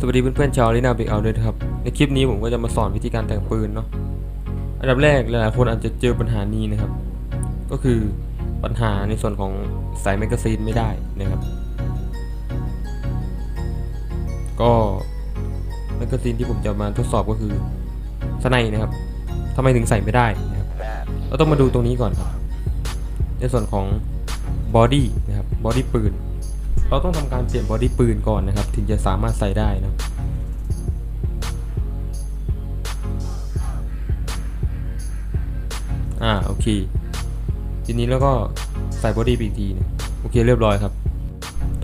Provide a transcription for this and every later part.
สวัสดีเพื่อนๆชาวลินาเบกเอาด้วยครับ ในคลิปนี้ผมก็จะมาสอนวิธีการแต่งปืนเนาะ อันดับแรกหลายๆคนอาจจะเจอปัญหานี้นะครับ ก็คือปัญหาในส่วนของสายแมกกาซีนไม่ได้นะครับ ก็แมกกาซีนที่ผมจะมาทดสอบก็คือสไนนะครับทำไมถึงใส่ไม่ได้นะครับ เราต้องมาดูตรงนี้ก่อนครับ ในส่วนของบอดี้นะครับ บอดี้ปืน เราต้องทำการเปลี่ยนบอดี้ปืนก่อนนะครับ ถึงจะสามารถใส่ได้นะอ่าโอเค ทีนี้แล้วก็ใส่บอดี้อีกทีนะโอเคเรียบร้อยครับ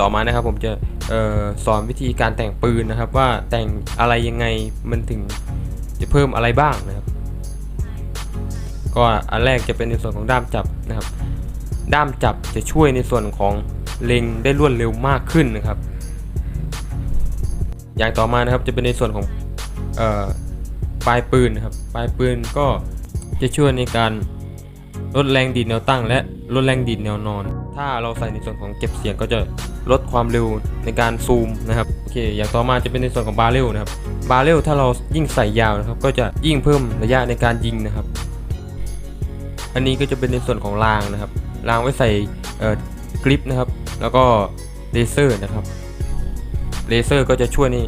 ต่อมานะครับผมจะออสอนวิธีการแต่งปืนนะครับ ว่าแต่งอะไรยังไงมันถึงจะเพิ่มอะไรบ้างนะครับ ก็อันแรกจะเป็นในส่วนของด้ามจับนะครับ ด้ามจับจะช่วยในส่วนของ เล็งได้รวดเร็วมากขึ้นนะครับ อย่างต่อมานะครับจะเป็นในส่วนของออปลายปืนนะครับปลายปืนก็จะช่วยในการลดแรงดีดแนวตั้ง และลดแรงดีดแนวนอน ถ้าเราใส่ในส่วนของเก็บเสียงก็จะลดความเร็วในการซูมนะครับโอเคอย่างต่อมาจะเป็นในส่วนของบาเรลนะครับบาเรลถ้าเรายิ่งใส่ยาวนะครับ ก็จะยิ่งเพิ่มระยะในการยิงนะครับ อันนี้ก็จะเป็นในส่วนของรางนะครับรางไว้ใส่กริปนะครับ แล้วก็เลเซอร์นะครับเลเซอร์ก็จะช่วยนี่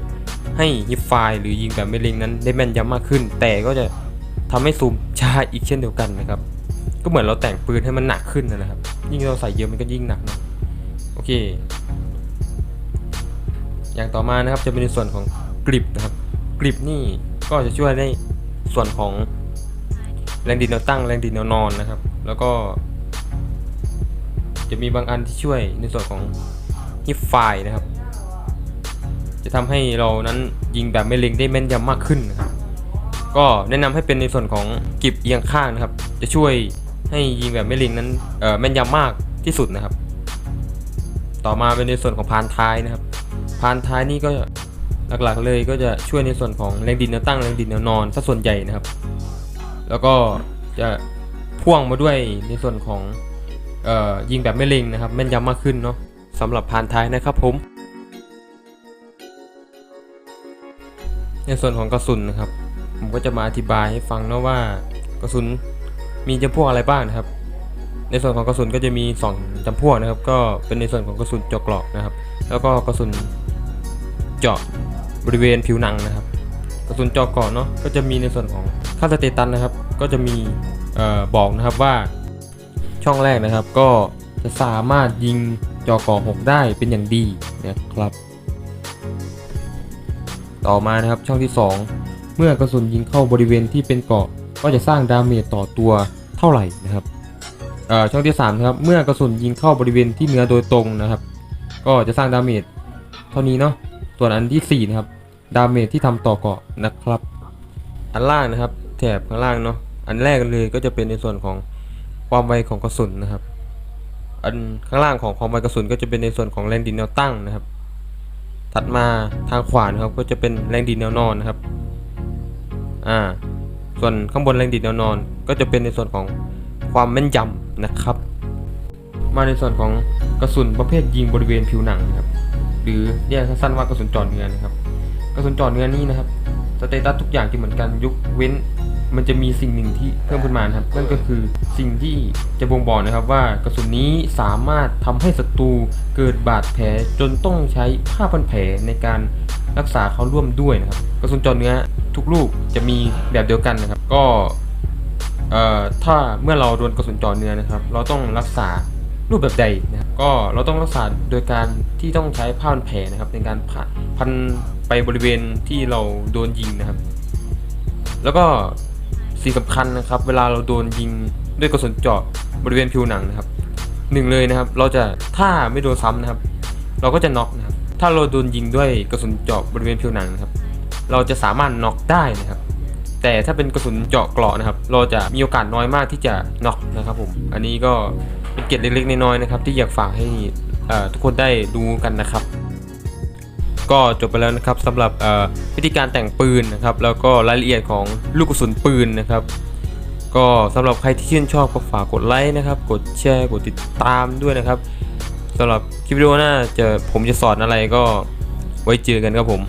ให้ฮิปไฟหรือยิงแบบไม่เล็งนั้นได้แม่นยำมากขึ้น แต่ก็จะทำให้ซูมช้าอีกเช่นเดียวกันนะครับ ก็เหมือนเราแต่งปืนให้มันหนักขึ้นนะครับ ยิ่งเราใส่เยอะมันก็ยิ่งหนักเนะโอเค อย่างต่อมานะครับจะเป็นในส่วนของกริปนะครับกริปนี่ก็จะช่วยในส่วนของแรงดีดแนวตั้งแรงดีดแนวนอนนะครับ แล้วก็ จะมีบางอันที่ช่วยในส่วนของฮิปไฟนะครับ จะทำให้เรานั้นยิงแบบไม่เล็งได้แม่นยำมากขึ้นนะครับ ก็แนะนำให้เป็นในส่วนของกิบเอียงข้างนะครับ จะช่วยให้ยิงแบบไม่เล็งนั้นเอ่อแม่นยำมากที่สุดนะครับ ต่อมาเป็นในส่วนของพานท้ายนะครับ พานท้ายนี่ก็หลักๆเลยก็จะช่วยในส่วนของแรงดีดแนวตั้งแรงดีดแนวนอนซะส่วนใหญ่นะครับ แล้วก็จะพ่วงมาด้วยในส่วนของ ยิงแบบไม่เล็งนะครับแม่นยำมากขึ้นเนาะสำหรับพานท้ายนะครับผม ในส่วนของกระสุนนะครับ ผมก็จะมาอธิบายให้ฟังนะว่ากระสุนมีจำพวกอะไรบ้างนะครับ ในส่วนของกระสุนก็จะมี 2จำพวกนะครับ ก็เป็นในส่วนของกระสุนเจาะเกราะนะครับ แล้วก็กระสุนเจาะบริเวณผิวหนังนะครับ กระสุนเจาะเกราะเนาะก็จะมีในส่วนของค่าสเตตันนะครับ ก็จะมีออบอกนะครับว่า ช่องแรกนะครับ ก็จะสามารถยิงเจาะเกราะ6ได้เป็นอย่างดีนะครับ ต่อมานะครับช่องที่ 2 เมื่อกระสุนยิงเข้าบริเวณที่เป็นเกาะก็จะสร้างดาเมจต่อตัวเท่าไหร่นะครับช่องที่3นะครับเมื่อกระสุนยิงเข้าบริเวณที่เนื้อโดยตรงนะครับ ก็จะสร้างดาเมจเท่านี้เนาะส่วนอันที่4นะครับดาเมจที่ทำต่อเกาะนะครับ อันล่างนะครับ แถบข้างล่างเนาะอันแรกเลยก็จะเป็นในส่วนของ ความไวของกระสุนนะครับ อันข้างล่างของความไวกระสุนก็จะเป็นในส่วนของแรงดินแนวตั้งนะครับ ถัดมาทางขวานะครับก็จะเป็นแรงดีดแนวนอนนะครับ อ่า ส่วนข้างบนแรงดีดแนวนอน ก็จะเป็นในส่วนของความแม่นยำนะครับ มาในส่วนของกระสุนประเภทยิงบริเวณผิวหนังนะครับ หรือเรียกสั้นๆว่ากระสุนจอดเนื้อนะครับ กระสุนจอดเนื้อนี้นะครับสเตตัสทุกอย่างจะเหมือนกันยกเว้น มันจะมีสิ่งหนึ่งที่เพิ่มขึ้นมานะครับ นั่นก็คือสิ่งที่จะบ่งบอกนะครับว่ากระสุนนี้สามารถทำให้ศัตรูเกิดบาดแผลจนต้องใช้ผ้าพันแผลในการรักษาเขาร่วมด้วยนะครับ กระสุนจอเนื้อทุกลูกจะมีแบบเดียวกันนะครับ ก็เอ่อถ้าเมื่อเราโดนกระสุนจอเนื้อนะครับ เราต้องรักษารูปแบบใดนะครับก็เราต้องรักษาโดยการที่ต้องใช้ผ้าพันแผลนะครับ ในการพันไปบริเวณที่เราโดนยิงนะครับ แล้วก็ สิ่งสำคัญนะครับ เวลาเราโดนยิงด้วยกระสุนเจาะบริเวณผิวหนังนะครับหนึ่งเลยนะครับ เราจะถ้าไม่โดนซ้ำนะครับ เราก็จะน็อกนะครับ ถ้าเราโดนยิงด้วยกระสุนเจาะบริเวณผิวหนังนะครับ เราจะสามารถน็อกได้นะครับ แต่ถ้าเป็นกระสุนเจาะเกราะนะครับ เราจะมีโอกาสน้อยมากที่จะน็อกนะครับผมอันนี้ก็เป็นเกร็ดเล็กๆน้อยๆนะครับ ที่อยากฝากให้ทุกคนได้ดูกันนะครับ ก็จบไปแล้วนะครับสำหรับวิธีการแต่งปืนนะครับแล้วก็รายละเอียดของลูกกระสุนปืนนะครับ ก็สำหรับใครที่ชื่นชอบก็ฝากกดไลค์นะครับ กดแชร์กดติดตามด้วยนะครับสำหรับคลิปวิดีโอหน้าจะผมจะสอนอะไรก็ไว้เจอกันครับผม